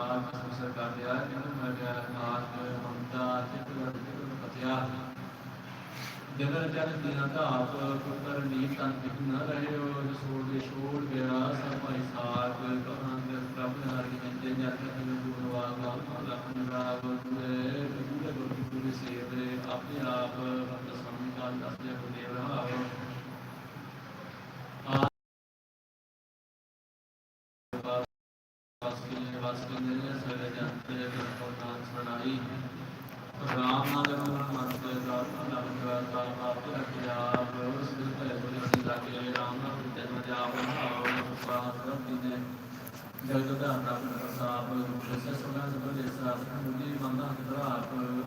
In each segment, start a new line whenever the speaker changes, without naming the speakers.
ਆਪ ਸੁਸਰ ਕਰ ਲਿਆ ਜਿਨ ਮਰਿਆ ਆਪ ਹਮਦਾ ਚਿਤ ਵਰ ਪਤਿਆ ਜਗਰ ਜਨ ਦੀਨਾ ਧਾਪ ਪੁੱਤਰ ਨੀਤ ਤਨ ਟਿਕ ਨ ਰਹਿਓ ਜਸੋੜ ਦੇ ਛੋੜ ਗਿਆ ਸਭ ਭਾਈ ਸਾਥ ਕਹਾਂ ਦੇ ਪ੍ਰਭ ਹਰਿ ਜੰਜੇ ਜਨ ਤਨ ਗੁਰੂ ਵਾਗ ਮਾਲਾ ਪੰਜਾਬ ਤੁਰੇ ਗੁਰੂ ਗੁਰੂ ਗੁਰੂ ਸੇਵ ਆਪਣੇ ਆਪ ਭਗਤ ਸਾਮੀ ਕਾਲ ਦਸ ਦੇ ਨੇ ਸਵੇਰੇ ਜਾਂਦੇ ਪ੍ਰਧਾਨ ਸੁਣਾਈ ਰਾਮ ਨਾਮ ਮਨ ਤੇ ਦਾਤ ਨਾਮ ਦਾ ਆਪ ਰੱਖਿਆ ਉਸ ਦੇ ਭਲੇ ਬੁਰੇ ਸੀ ਲਾਗੇ ਰਾਮ ਨਾਮ ਤੇ ਜਨ ਜਾਪ ਆਓ ਸਾਥ ਰੱਖੀ ਨੇ। ਜਗਤ ਦਾ ਨਾਮ ਪ੍ਰਸਾਦ ਜਿਸੇ ਸੁਣਾ ਸਭ ਦੇ ਸਾਥ ਮੁਦੀ ਮੰਦਾ ਹਰਾਪ ਅਨਾਥ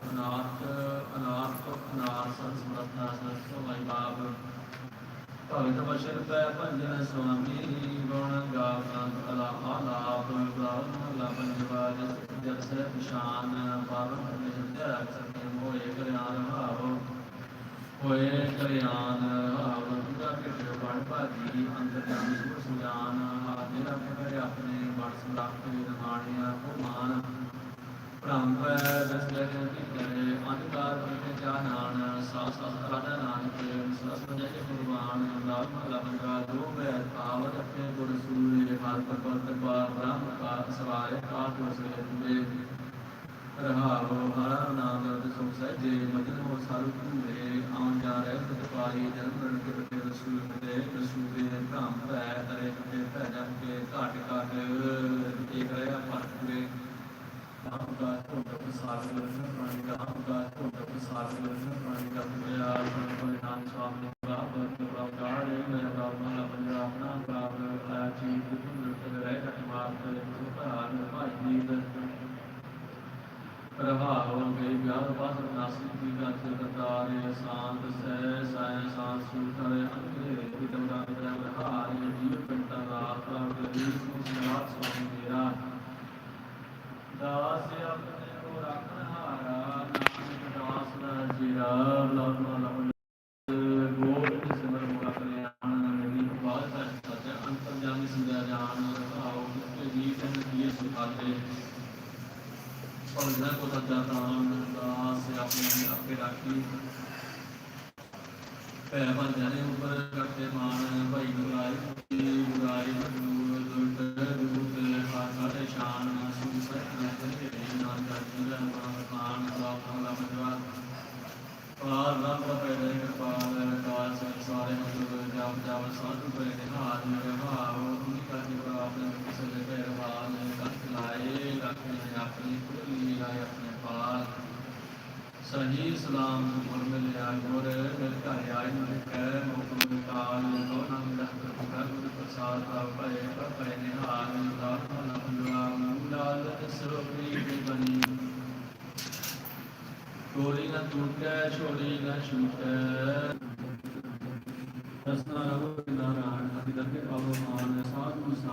ਭਗਤ ਬਸ਼ਰ ਪੈ ਭੰਜਨ ਸੁਆਮੀ ਗੁਣ ਗਾਵੰਤ ਅਲਾ ਆਲਾਪ ਗਾਵਨ ਲਾ ਪੰਜਵਾ ਜਸ ਜਸ ਨਿਸ਼ਾਨ, ਪਾਵਨ ਹਰਿ ਜੰਦਿਆ ਸਤਿ ਮੋਏ ਕਰਿਆਨ ਭਾਵ, ਹੋਏ ਕਰਿਆਨ ਭਾਵ ਦੁਗਾ ਕਿਤੇ ਬਣ ਭਾਜੀ ਅੰਦਰ ਜਾਣੀ ਸੁਰ ਸੁਜਾਨ, ਆਦੇ ਰੱਖ ਕਰੇ ਆਪਣੇ, ਬਣ ਸੁਰਾਖ ਨਿਰਮਾਣਿਆ ਕੋ ਮਾਨ ਭ੍ਰਮ ਪੈ ਦਸ ਲਗਨ ਕੀ ਕਰੇ ਅਨਕਾਰ ਬਨੇ ਜਾਨਾਨ ਸਾ ਸਾ ਬਨੇ ਕੁਰਬਾਨ ਨਾਮ ਮਹਲਾ ਪੰਗਾ ਦੋ ਬੈ ਆਵਤ ਆਪਣੇ ਗੁਰ ਸੂਰੇ ਹਰ ਪਰਪਤ ਪਾ ਬ੍ਰਹਮ ਕਾ ਸਵਾਰੇ ਕਾ ਤੁਸ ਲੈ ਰਹਾਵ ਹਰ ਨਾਮ ਦੇ ਸੁਖ ਸਹਿਜੇ ਮਜਨ ਹੋ ਸਾਰੂ ਭੂਰੇ ਆਉਣ ਜਾ ਰਹਿ ਸਤ ਪਾਈ ਜਨਮ ਮਰਨ ਕੇ ਬਤੇ ਰਸੂਲ ਦੇ ਰਸੂਲੇ ਭ੍ਰਮ ਭੈ ਤਰੇ ਤੇ ਭੈ ਜਪ ਕੇ ਘਾਟ ਘਾਟ ਏਕ ਰਹਿਆ ਪਰਪੂਰੇ ਨਾਮ ਦਾ ਢੋਂਡ ਪ੍ਰਸਾਦ ਕਰਨ ਪਾਣੀ ਦਾ ਨਾਮ ਦਾ ਢੋਂਡ ਪ੍ਰਸਾਦ ਕਰਨ ਪਾਣੀ ਦਾ ਪੁਆ ਸੰਤੋਖ ਨਾਮ ਸਵਾਮੀ ਦਾ ਬਰਤ ਪ੍ਰਕਾਰ ਮੈਂ ਰਾਮ ਦਾ ਪੰਜਾਬ ਨਾ ਪ੍ਰਾਪ ਆਇਆ ਜੀ ਤੁਮ ਤੇ ਰਹਿ ਘਟ ਮਾਰ ਤੇ ਸੁਭਾਨ ਭਾਈ ਦੀ ਪ੍ਰਭਾਵ ਗਈ ਵਿਆਹ ਪਾਸ ਨਾਸੀ ਦੀ ਗੱਲ ਕਰਤਾਰ ਸ਼ਾਂਤ ਸਹਿ ਸਾਇ ਸ਼ਾਂਤ ਸੂਤਰ ਅੰਗੇ ਪਿਤਮ ਦਾ ਪ੍ਰਭ ਹਾਰ ਜੀਵ ਕੰਤਾ ਰਾਤ ਗਰੀ ਸੁਨਾਤ ਸਵਾਮੀ ਮੇਰਾ ਦਾਸ ਆਪਣੇ ਕੋ ਰੱਖਣ ਹਾਰਾ ਨਾਨਕ ਦਾਸ ਦਾ ਜੀਰਾ ਲਵ ਲਵ ਗੋਬਿੰਦ ਸਿਮਰ ਮੁਰਾ ਕਲਿਆਣ ਨਦੀ ਬਾਦ ਸੱਚ ਸੱਚ ਅੰਤਰ ਜਾਮੀ ਸੰਜਾ ਜਾਨ ਆਓ ਕਿ ਜੀ ਤਨ ਕੀ ਸੁਖਾਤੇ ਭਗਤਾਂ ਕੋ ਸੱਚਾ ਤਾਨ ਦਾਸ ਆਪਣੇ ਆਪੇ ਰਾਖੀ ਪੈ ਬੰਜਾਨੇ ਉੱਪਰ ਕਰਤੇ ਮਾਨ ਭਾਈ ਗੁਰਾਈ ਗੁਰਾਈ ਨੂਰ ਦੁਰਤ ਦੂਤ ਹਾਥਾਂ ਸ਼ਾਨ ਸੁਖ ਸਤਿ ਨਾਮ ਦੇ ਨਾਮ ਦਾ ਜੀਵਨ ਨਾਮ ਕਾਨ ਦਾ ਭਲਾ ਬਜਵਾ ਪਾਰ ਰੱਬ ਪੈਦੇ ਕਿਰਪਾਲ ਕਾਲ ਸੰਸਾਰੇ ਮਤਲਬ ਜਾਪ ਜਾਪ ਸਾਧੂ ਪੈ ਨਿਹਾਰ ਮੇਰੇ ਭਾਵ ਉਨੀ ਕਰਨੀ ਪ੍ਰਾਪਤ ਕਿਸੇ ਦੇ ਪੈਰ ਹਾਲ ਕੱਟ ਲਾਏ ਰੱਖ ਲੈ ਆਪਣੀ ਖੁੱਲੀ ਲਾਏ ਆਪਣੇ ਪਾਲ ਸਹੀ ਸਲਾਮ ਮੁਰ ਮਿਲਿਆ ਗੁਰ ਮਿਲ ਘਰ وحدك شريك شمك لسنا له نارا حدك اللهم صل وسلم